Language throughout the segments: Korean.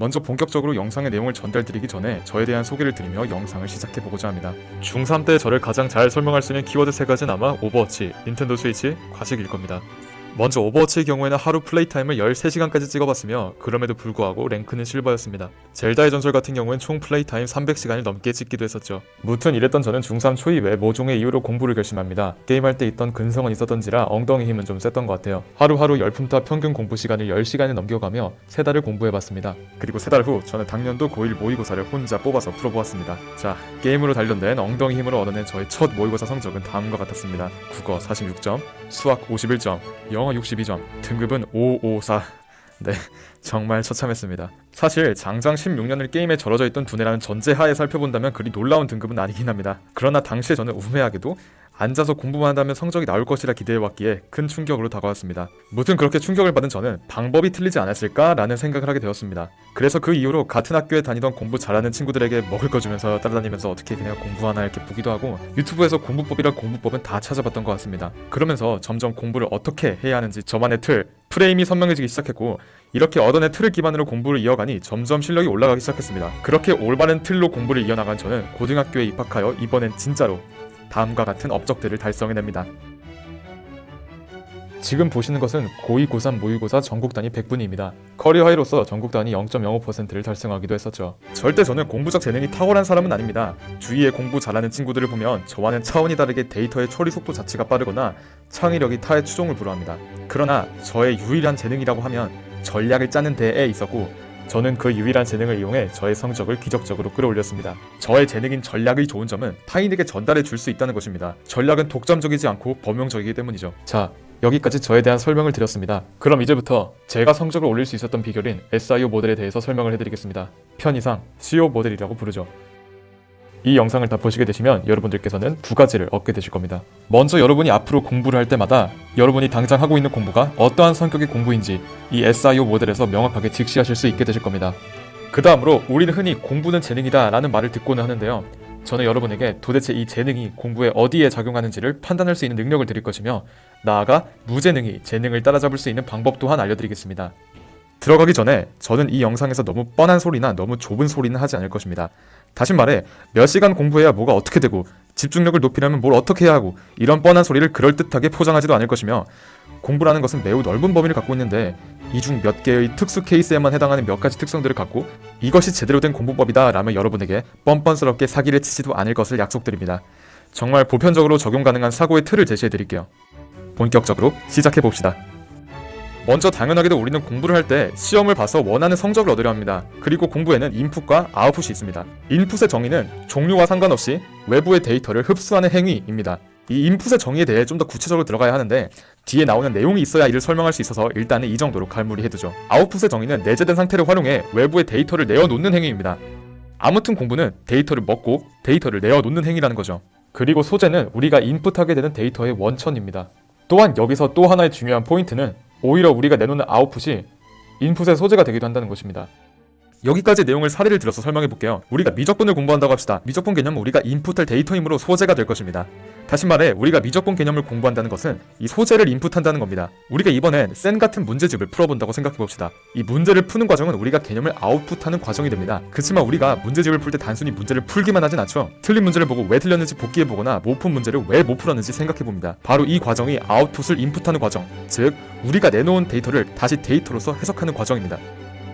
먼저 본격적으로 영상의 내용을 전달드리기 전에 저에 대한 소개를 드리며 영상을 시작해보고자 합니다. 중3 때 저를 가장 잘 설명할 수 있는 키워드 세 가지는 아마 오버워치, 닌텐도 스위치, 과식일 겁니다. 먼저 오버워치의 경우에는 하루 플레이 타임을 13시간까지 찍어봤으며 그럼에도 불구하고 랭크는 실버였습니다. 젤다의 전설 같은 경우엔 총 플레이 타임 300시간을 넘게 찍기도 했었죠. 무튼 이랬던 저는 중3 초이외 모종의 이유로 공부를 결심합니다. 게임할 때 있던 근성은 있었던지라 엉덩이 힘은 좀 셌던 것 같아요. 하루하루 열품타 평균 공부 시간을 10시간을 넘겨가며 세 달을 공부해봤습니다. 그리고 세 달 후 저는 당년도 고1 모의고사를 혼자 뽑아서 풀어보았습니다. 자, 게임으로 단련된 엉덩이 힘으로 얻어낸 저의 첫 모의고사 성적은 다음과 같았습니다. 국어 46점, 수학 51점, 영어 62점, 등급은 554. 네, 정말 처참했습니다. 사실 장장 16년을 게임에 절어져 있던 두뇌라는 전제하에 살펴본다면 그리 놀라운 등급은 아니긴 합니다. 그러나 당시에 저는 우매하게도 앉아서 공부만 한다면 성적이 나올 것이라 기대해왔기에 큰 충격으로 다가왔습니다. 무튼 그렇게 충격을 받은 저는 방법이 틀리지 않았을까라는 생각을 하게 되었습니다. 그래서 그 이후로 같은 학교에 다니던 공부 잘하는 친구들에게 먹을 거 주면서 따라다니면서 어떻게 그냥 공부 하나 이렇게 보기도 하고 유튜브에서 공부법이랑 공부법은 다 찾아봤던 것 같습니다. 그러면서 점점 공부를 어떻게 해야 하는지 저만의 틀, 프레임이 선명해지기 시작했고 이렇게 얻어낸 틀을 기반으로 공부를 이어가니 점점 실력이 올라가기 시작했습니다. 그렇게 올바른 틀로 공부를 이어나간 저는 고등학교에 입학하여 이번엔 진짜로 다음과 같은 업적들을 달성해냅니다. 지금 보시는 것은 고2, 고3 모의고사 전국 단위 100분위입니다. 커리어 하이로서 전국 단위 0.05%를 달성하기도 했었죠. 절대 저는 공부적 재능이 탁월한 사람은 아닙니다. 주위에 공부 잘하는 친구들을 보면 저와는 차원이 다르게 데이터의 처리 속도 자체가 빠르거나 창의력이 타의 추종을 불허합니다. 그러나 저의 유일한 재능이라고 하면 전략을 짜는 데에 있었고 저는 그 유일한 재능을 이용해 저의 성적을 기적적으로 끌어올렸습니다. 저의 재능인 전략의 좋은 점은 타인에게 전달해 줄 수 있다는 것입니다. 전략은 독점적이지 않고 범용적이기 때문이죠. 자, 여기까지 저에 대한 설명을 드렸습니다. 그럼 이제부터 제가 성적을 올릴 수 있었던 비결인 SIO 모델에 대해서 설명을 해드리겠습니다. 편의상 CO 모델이라고 부르죠. 이 영상을 다 보시게 되시면 여러분들께서는 두 가지를 얻게 되실 겁니다. 먼저 여러분이 앞으로 공부를 할 때마다 여러분이 당장 하고 있는 공부가 어떠한 성격의 공부인지 이 SIO 모델에서 명확하게 직시하실 수 있게 되실 겁니다. 그 다음으로 우리는 흔히 공부는 재능이다 라는 말을 듣고는 하는데요. 저는 여러분에게 도대체 이 재능이 공부에 어디에 작용하는지를 판단할 수 있는 능력을 드릴 것이며 나아가 무재능이 재능을 따라잡을 수 있는 방법 또한 알려드리겠습니다. 들어가기 전에 저는 이 영상에서 너무 뻔한 소리나 너무 좁은 소리는 하지 않을 것입니다. 다시 말해 몇 시간 공부해야 뭐가 어떻게 되고 집중력을 높이려면 뭘 어떻게 해야 하고 이런 뻔한 소리를 그럴듯하게 포장하지도 않을 것이며 공부라는 것은 매우 넓은 범위를 갖고 있는데 이 중 몇 개의 특수 케이스에만 해당하는 몇 가지 특성들을 갖고 이것이 제대로 된 공부법이다 라면 여러분에게 뻔뻔스럽게 사기를 치지도 않을 것을 약속드립니다. 정말 보편적으로 적용 가능한 사고의 틀을 제시해 드릴게요. 본격적으로 시작해 봅시다. 먼저 당연하게도 우리는 공부를 할 때 시험을 봐서 원하는 성적을 얻으려 합니다. 그리고 공부에는 인풋과 아웃풋이 있습니다. 인풋의 정의는 종류와 상관없이 외부의 데이터를 흡수하는 행위입니다. 이 인풋의 정의에 대해 좀 더 구체적으로 들어가야 하는데 뒤에 나오는 내용이 있어야 이를 설명할 수 있어서 일단은 이 정도로 갈무리해두죠. 아웃풋의 정의는 내재된 상태를 활용해 외부의 데이터를 내어놓는 행위입니다. 아무튼 공부는 데이터를 먹고 데이터를 내어놓는 행위라는 거죠. 그리고 소재는 우리가 인풋하게 되는 데이터의 원천입니다. 또한 여기서 또 하나의 중요한 포인트는 오히려 우리가 내놓는 아웃풋이 인풋의 소재가 되기도 한다는 것입니다. 여기까지 내용을 사례를 들어서 설명해 볼게요. 우리가 미적분을 공부한다고 합시다. 미적분 개념은 우리가 인풋할 데이터이므로 소재가 될 것입니다. 다시 말해 우리가 미적분 개념을 공부한다는 것은 이 소재를 인풋한다는 겁니다. 우리가 이번엔 센 같은 문제집을 풀어본다고 생각해 봅시다. 이 문제를 푸는 과정은 우리가 개념을 아웃풋하는 과정이 됩니다. 그렇지만 우리가 문제집을 풀 때 단순히 문제를 풀기만 하진 않죠. 틀린 문제를 보고 왜 틀렸는지 복기해 보거나 못 푼 문제를 왜 못 풀었는지 생각해 봅니다. 바로 이 과정이 아웃풋을 인풋하는 과정, 즉 우리가 내놓은 데이터를 다시 데이터로서 해석하는 과정입니다.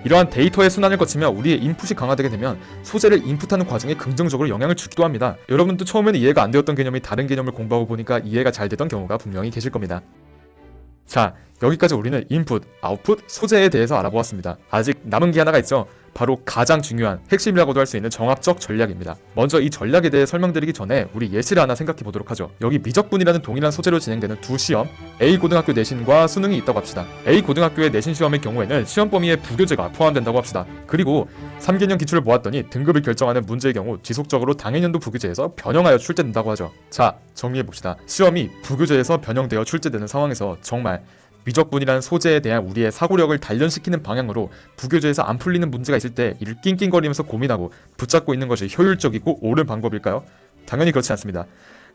이러한 데이터의 순환을 거치며 우리의 인풋이 강화되게 되면 소재를 인풋하는 과정에 긍정적으로 영향을 주기도 합니다. 여러분도 처음에는 이해가 안 되었던 개념이 다른 개념을 공부하고 보니까 이해가 잘 되던 경우가 분명히 계실 겁니다. 자, 여기까지 우리는 인풋, 아웃풋, 소재에 대해서 알아보았습니다. 아직 남은 게 하나가 있죠. 바로 가장 중요한 핵심이라고도 할 수 있는 정합적 전략입니다. 먼저 이 전략에 대해 설명드리기 전에 우리 예시를 하나 생각해 보도록 하죠. 여기 미적분이라는 동일한 소재로 진행되는 두 시험, A 고등학교 내신과 수능이 있다고 합시다. A 고등학교의 내신 시험의 경우에는 시험 범위에 부교재가 포함된다고 합시다. 그리고 3개년 기출을 모았더니 등급을 결정하는 문제의 경우 지속적으로 당해년도 부교재에서 변형하여 출제된다고 하죠. 자, 정리해 봅시다. 시험이 부교재에서 변형되어 출제되는 상황에서 정말 미적분이라는 소재에 대한 우리의 사고력을 단련시키는 방향으로 부교재에서 안 풀리는 문제가 있을 때 이를 낑낑거리면서 고민하고 붙잡고 있는 것이 효율적이고 옳은 방법일까요? 당연히 그렇지 않습니다.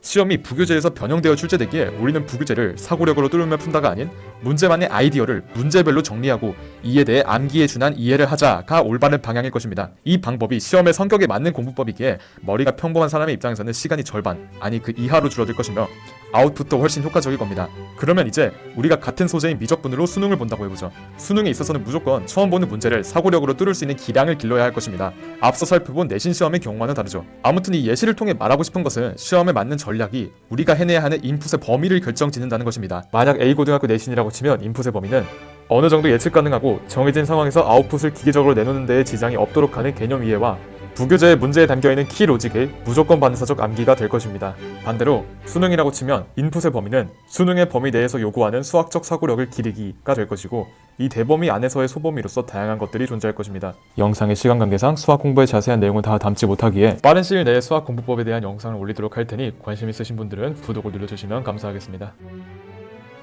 시험이 부교재에서 변형되어 출제되기에 우리는 부교재를 사고력으로 뚫으며 푼다가 아닌 문제만의 아이디어를 문제별로 정리하고 이에 대해 암기에 준한 이해를 하자가 올바른 방향일 것입니다. 이 방법이 시험의 성격에 맞는 공부법이기에 머리가 평범한 사람의 입장에서는 시간이 절반 아니 그 이하로 줄어들 것이며 아웃풋도 훨씬 효과적일 겁니다. 그러면 이제 우리가 같은 소재인 미적분으로 수능을 본다고 해보죠. 수능에 있어서는 무조건 처음 보는 문제를 사고력으로 뚫을 수 있는 기량을 길러야 할 것입니다. 앞서 살펴본 내신 시험의 경우와는 다르죠. 아무튼 이 예시를 통해 말하고 싶은 것은 시험에 맞는 전략이 우리가 해내야 하는 인풋의 범위를 결정짓는다는 것입니다. 만약 A 고등학교 내신이라고 치면 인풋의 범위는 어느 정도 예측 가능하고 정해진 상황에서 아웃풋을 기계적으로 내놓는 데에 지장이 없도록 하는 개념 이해와 부교재의 문제에 담겨있는 키 로직의 무조건 반사적 암기가 될 것입니다. 반대로 수능이라고 치면 인풋의 범위는 수능의 범위 내에서 요구하는 수학적 사고력을 기르기가 될 것이고 이 대범위 안에서의 소범위로서 다양한 것들이 존재할 것입니다. 영상의 시간 관계상 수학 공부의 자세한 내용은 다 담지 못하기에 빠른 시일 내에 수학 공부법에 대한 영상을 올리도록 할 테니 관심 있으신 분들은 구독을 눌러주시면 감사하겠습니다.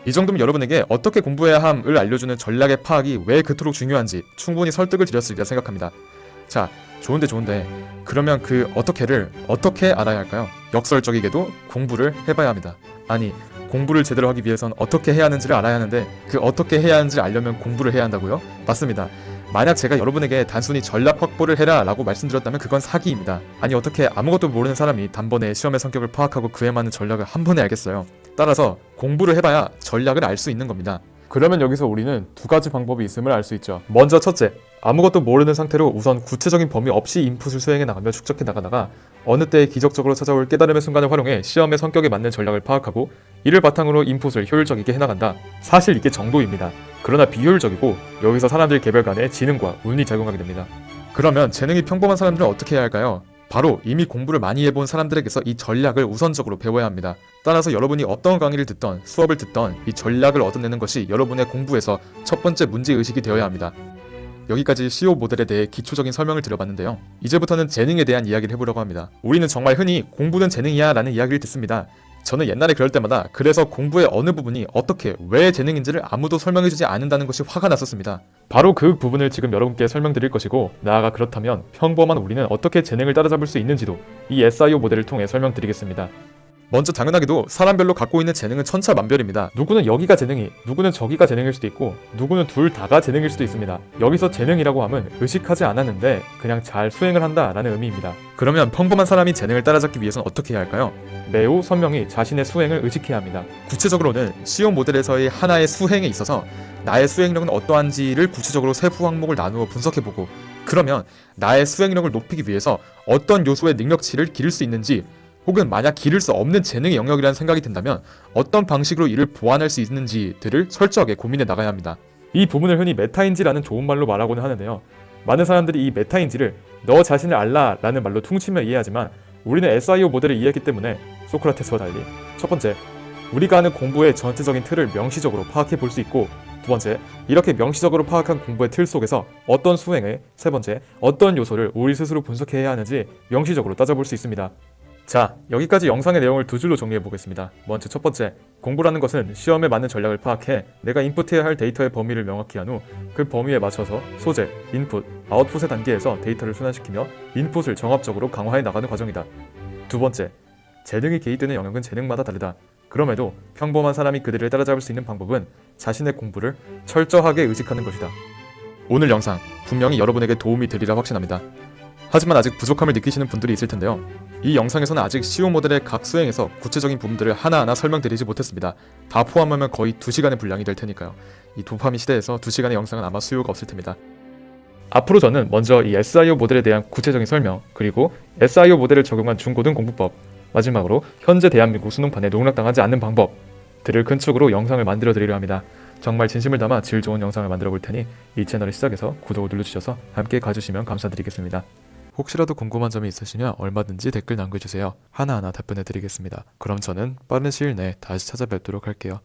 이 정도면 여러분에게 어떻게 공부해야 함을 알려주는 전략의 파악이 왜 그토록 중요한지 충분히 설득을 드렸으리라 생각합니다. 자, 좋은데 좋은데 그러면 그 어떻게를 어떻게 알아야 할까요? 역설적이게도 공부를 해봐야 합니다. 아니 공부를 제대로 하기 위해선 어떻게 해야 하는지를 알아야 하는데 그 어떻게 해야 하는지를 알려면 공부를 해야 한다고요? 맞습니다. 만약 제가 여러분에게 단순히 전략 확보를 해라 라고 말씀드렸다면 그건 사기입니다. 아니 어떻게 아무것도 모르는 사람이 단번에 시험의 성격을 파악하고 그에 맞는 전략을 한 번에 알겠어요. 따라서 공부를 해봐야 전략을 알 수 있는 겁니다. 그러면 여기서 우리는 두 가지 방법이 있음을 알 수 있죠. 먼저 첫째, 아무것도 모르는 상태로 우선 구체적인 범위 없이 인풋을 수행해 나가며 축적해 나가다가 어느 때에 기적적으로 찾아올 깨달음의 순간을 활용해 시험의 성격에 맞는 전략을 파악하고 이를 바탕으로 인풋을 효율적이게 해나간다. 사실 이게 정도입니다. 그러나 비효율적이고 여기서 사람들 개별 간의 지능과 운이 작용하게 됩니다. 그러면 재능이 평범한 사람들은 어떻게 해야 할까요? 바로 이미 공부를 많이 해본 사람들에게서 이 전략을 우선적으로 배워야 합니다. 따라서 여러분이 어떤 강의를 듣던 수업을 듣던 이 전략을 얻어내는 것이 여러분의 공부에서 첫 번째 문제 의식이 되어야 합니다. 여기까지 CO 모델에 대해 기초적인 설명을 드려봤는데요. 이제부터는 재능에 대한 이야기를 해보려고 합니다. 우리는 정말 흔히 공부는 재능이야 라는 이야기를 듣습니다. 저는 옛날에 그럴 때마다 그래서 공부의 어느 부분이 어떻게 왜 재능인지를 아무도 설명해주지 않는다는 것이 화가 났었습니다. 바로 그 부분을 지금 여러분께 설명드릴 것이고 나아가 그렇다면 평범한 우리는 어떻게 재능을 따라잡을 수 있는지도 이 SIO 모델을 통해 설명드리겠습니다. 먼저 당연하게도 사람별로 갖고 있는 재능은 천차만별입니다. 누구는 여기가 재능이, 누구는 저기가 재능일 수도 있고, 누구는 둘 다가 재능일 수도 있습니다. 여기서 재능이라고 함은 의식하지 않았는데 그냥 잘 수행을 한다라는 의미입니다. 그러면 평범한 사람이 재능을 따라잡기 위해선 어떻게 해야 할까요? 매우 선명히 자신의 수행을 의식해야 합니다. 구체적으로는 시험 모델에서의 하나의 수행에 있어서 나의 수행력은 어떠한지를 구체적으로 세부 항목을 나누어 분석해보고 그러면 나의 수행력을 높이기 위해서 어떤 요소의 능력치를 기를 수 있는지 혹은 만약 기를 수 없는 재능의 영역이라는 생각이 든다면 어떤 방식으로 이를 보완할 수 있는지들을 철저하게 고민해 나가야 합니다. 이 부분을 흔히 메타인지라는 좋은 말로 말하고는 하는데요. 많은 사람들이 이 메타인지를 너 자신을 알라 라는 말로 퉁치며 이해하지만 우리는 SIO 모델을 이해했기 때문에 소크라테스와 달리 첫 번째, 우리가 하는 공부의 전체적인 틀을 명시적으로 파악해 볼 수 있고 두 번째, 이렇게 명시적으로 파악한 공부의 틀 속에서 어떤 수행을 세 번째, 어떤 요소를 우리 스스로 분석해야 하는지 명시적으로 따져볼 수 있습니다. 자, 여기까지 영상의 내용을 두 줄로 정리해 보겠습니다. 먼저 첫 번째, 공부라는 것은 시험에 맞는 전략을 파악해 내가 인풋해야 할 데이터의 범위를 명확히 한 후 그 범위에 맞춰서 소재, 인풋, 아웃풋의 단계에서 데이터를 순환시키며 인풋을 정합적으로 강화해 나가는 과정이다. 두 번째, 재능이 개입되는 영역은 재능마다 다르다. 그럼에도 평범한 사람이 그들을 따라잡을 수 있는 방법은 자신의 공부를 철저하게 의식하는 것이다. 오늘 영상 분명히 여러분에게 도움이 되리라 확신합니다. 하지만 아직 부족함을 느끼시는 분들이 있을 텐데요. 이 영상에서는 아직 CO 모델의 각 수행에서 구체적인 부분들을 하나하나 설명드리지 못했습니다. 다 포함하면 거의 2시간의 분량이 될 테니까요. 이 도파민 시대에서 2시간의 영상은 아마 수요가 없을 테입니다. 앞으로 저는 먼저 이 SIO 모델에 대한 구체적인 설명, 그리고 SIO 모델을 적용한 중고등 공부법, 마지막으로 현재 대한민국 수능판에 농락당하지 않는 방법들을 큰 축으로 영상을 만들어 드리려 합니다. 정말 진심을 담아 질 좋은 영상을 만들어 볼 테니 이 채널의 시작에서 구독을 눌러주셔서 함께 가주시면 감사드리겠습니다. 혹시라도 궁금한 점이 있으시면 얼마든지 댓글 남겨주세요. 하나하나 답변해 드리겠습니다. 그럼 저는 빠른 시일 내에 다시 찾아뵙도록 할게요.